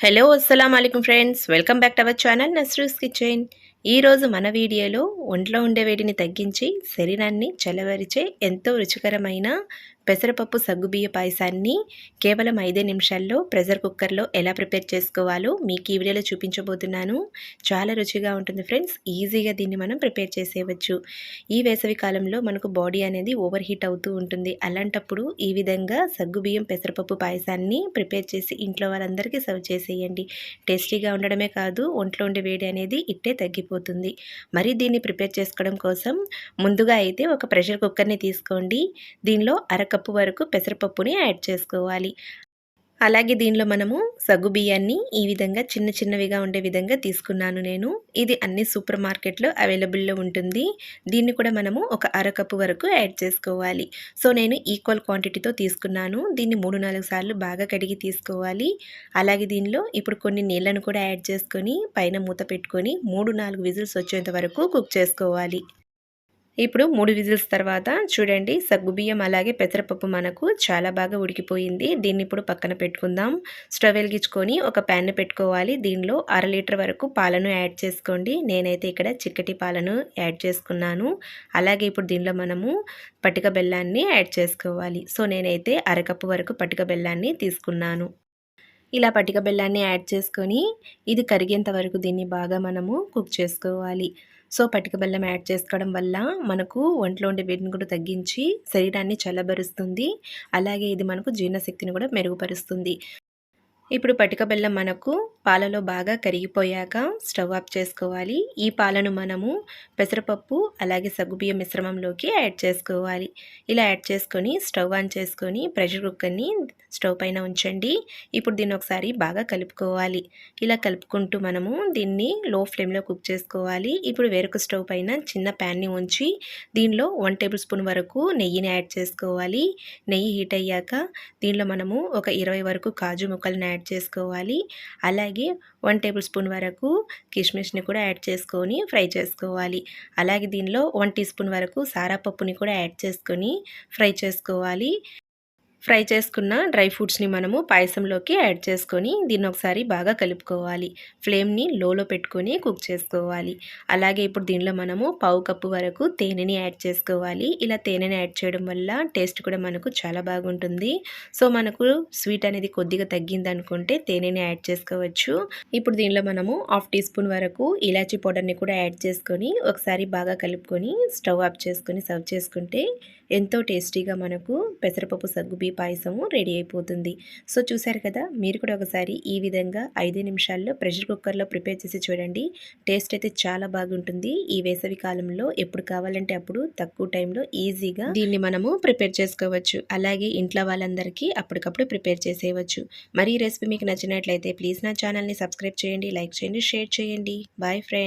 Hello అస్సలం అయికం friends welcome back to our channel Nasru's kitchen ఈరోజు మన వీడియోలో ఒంట్లో ఉండే వేడిని తగ్గించి శరీరాన్ని చలవరిచే ఎంతో రుచికరమైన పెసరపప్పు సగ్గుబియ్య పాయసాన్ని కేవలం ఐదే నిమిషాల్లో ప్రెషర్ కుక్కర్లో ఎలా ప్రిపేర్ చేసుకోవాలో మీకు ఈ వీడియోలో చూపించబోతున్నాను. చాలా రుచిగా ఉంటుంది ఫ్రెండ్స్. ఈజీగా దీన్ని మనం ప్రిపేర్ చేసేయవచ్చు. ఈ వేసవి కాలంలో మనకు బాడీ అనేది ఓవర్ హీట్ అవుతూ ఉంటుంది. అలాంటప్పుడు ఈ విధంగా సగ్గుబియ్యం పెసరపప్పు పాయసాన్ని ప్రిపేర్ చేసి ఇంట్లో వాళ్ళందరికీ సర్వ్ చేసేయండి. టేస్టీగా ఉండడమే కాదు ఒంట్లో ఉండే వేడి అనేది ఇట్టే తగ్గిపోతుంది. మరి దీన్ని ప్రిపేర్ చేసుకోవడం కోసం ముందుగా అయితే ఒక ప్రెషర్ కుక్కర్ని తీసుకోండి. దీనిలో అరక కప్పు వరకు పెసరపప్పుని యాడ్ చేసుకోవాలి. అలాగే దీనిలో మనము సగ్గు బియ్యాన్ని ఈ విధంగా చిన్న చిన్నవిగా ఉండే విధంగా తీసుకున్నాను నేను. ఇది అన్ని సూపర్ మార్కెట్లో అవైలబుల్లో ఉంటుంది. దీన్ని కూడా మనము ఒక అరకప్పు వరకు యాడ్ చేసుకోవాలి. సో నేను ఈక్వల్ క్వాంటిటీతో తీసుకున్నాను. దీన్ని మూడు నాలుగు సార్లు బాగా కడిగి తీసుకోవాలి. అలాగే దీనిలో ఇప్పుడు కొన్ని నీళ్ళను కూడా యాడ్ చేసుకొని పైన మూత పెట్టుకొని మూడు నాలుగు విజిల్స్ వచ్చేంత వరకు కుక్ చేసుకోవాలి. ఇప్పుడు మూడు విజిల్స్ తర్వాత చూడండి సగ్గుబియ్యం అలాగే పెసరపప్పు మనకు చాలా బాగా ఉడికిపోయింది. దీన్ని ఇప్పుడు పక్కన పెట్టుకుందాం. స్టవ్ వెలిగించుకొని ఒక ప్యాన్ పెట్టుకోవాలి. దీనిలో అర లీటర్ వరకు పాలను యాడ్ చేసుకోండి. నేనైతే ఇక్కడ చిక్కటి పాలను యాడ్ చేసుకున్నాను. అలాగే ఇప్పుడు దీనిలో మనము పటిక బెల్లాన్ని యాడ్ చేసుకోవాలి. సో నేనైతే అరకప్పు వరకు పటిక బెల్లాన్ని తీసుకున్నాను. ఇలా పటిక బెల్లాన్ని యాడ్ చేసుకొని ఇది కరిగేంత వరకు దీన్ని బాగా మనము కుక్ చేసుకోవాలి. సో పటిక బెల్లం యాడ్ చేసుకోవడం వల్ల మనకు ఒంట్లో ఉండే వేడిని కూడా తగ్గించి శరీరాన్ని చల్లబరుస్తుంది. అలాగే ఇది మనకు జీర్ణశక్తిని కూడా మెరుగుపరుస్తుంది. ఇప్పుడు పటిక బెల్లం మనకు పాలలో బాగా కరిగిపోయాక స్టవ్ ఆఫ్ చేసుకోవాలి. ఈ పాలను మనము పెసరపప్పు అలాగే సగ్గుబియ్యం మిశ్రమంలోకి యాడ్ చేసుకోవాలి. ఇలా యాడ్ చేసుకొని స్టవ్ ఆన్ చేసుకొని ప్రెషర్ కుక్కర్ని స్టవ్ పైన ఉంచండి. ఇప్పుడు దీన్ని ఒకసారి బాగా కలుపుకోవాలి. ఇలా కలుపుకుంటూ మనము దీన్ని లో ఫ్లేమ్లో కుక్ చేసుకోవాలి. ఇప్పుడు వేరొక స్టవ్ పైన చిన్న ప్యాన్ని ఉంచి దీనిలో వన్ టేబుల్ స్పూన్ వరకు నెయ్యిని యాడ్ చేసుకోవాలి. నెయ్యి హీట్ అయ్యాక దీనిలో మనము ఒక ఇరవై వరకు కాజు ముక్కలను యాడ్ చేసుకోవాలి. అలాగే వన్ టేబుల్ స్పూన్ వరకు కిష్మిష్ని కూడా యాడ్ చేసుకొని ఫ్రై చేసుకోవాలి. అలాగే దీనిలో వన్ టీ స్పూన్ వరకు సారాపప్పుని కూడా యాడ్ చేసుకొని ఫ్రై చేసుకోవాలి. ఫ్రై చేసుకున్న డ్రై ఫ్రూట్స్ని మనము పాయసంలోకి యాడ్ చేసుకొని దీన్ని ఒకసారి బాగా కలుపుకోవాలి. ఫ్లేమ్ని లోలో పెట్టుకొని కుక్ చేసుకోవాలి. అలాగే ఇప్పుడు దీనిలో మనము పావు కప్పు వరకు తేనెని యాడ్ చేసుకోవాలి. ఇలా తేనెని యాడ్ చేయడం వల్ల టేస్ట్ కూడా మనకు చాలా బాగుంటుంది. సో మనకు స్వీట్ అనేది కొద్దిగా తగ్గింది అనుకుంటే తేనెని యాడ్ చేసుకోవచ్చు. ఇప్పుడు దీనిలో మనము హాఫ్ టీ స్పూన్ వరకు ఇలాచీ పౌడర్ని కూడా యాడ్ చేసుకొని ఒకసారి బాగా కలుపుకొని స్టవ్ ఆఫ్ చేసుకొని సర్వ్ చేసుకుంటే ఎంతో టేస్టీగా మనకు పెసరపప్పు సగ్గుబీ పాయసము రెడీ అయిపోతుంది. సో చూసారు కదా మీరు కూడా ఒకసారి ఈ విధంగా ఐదు నిమిషాల్లో ప్రెషర్ కుక్కర్లో ప్రిపేర్ చేసి చూడండి. టేస్ట్ అయితే చాలా బాగుంటుంది. ఈ వేసవి కాలంలో ఎప్పుడు కావాలంటే అప్పుడు తక్కువ టైంలో ఈజీగా దీన్ని మనము ప్రిపేర్ చేసుకోవచ్చు. అలాగే ఇంట్లో వాళ్ళందరికీ అప్పటికప్పుడు ప్రిపేర్ చేసేయవచ్చు. మరి ఈ రెసిపీ మీకు నచ్చినట్లయితే ప్లీజ్ నా ఛానల్ని సబ్స్క్రైబ్ చేయండి లైక్ చేయండి షేర్ చేయండి. Bye friends.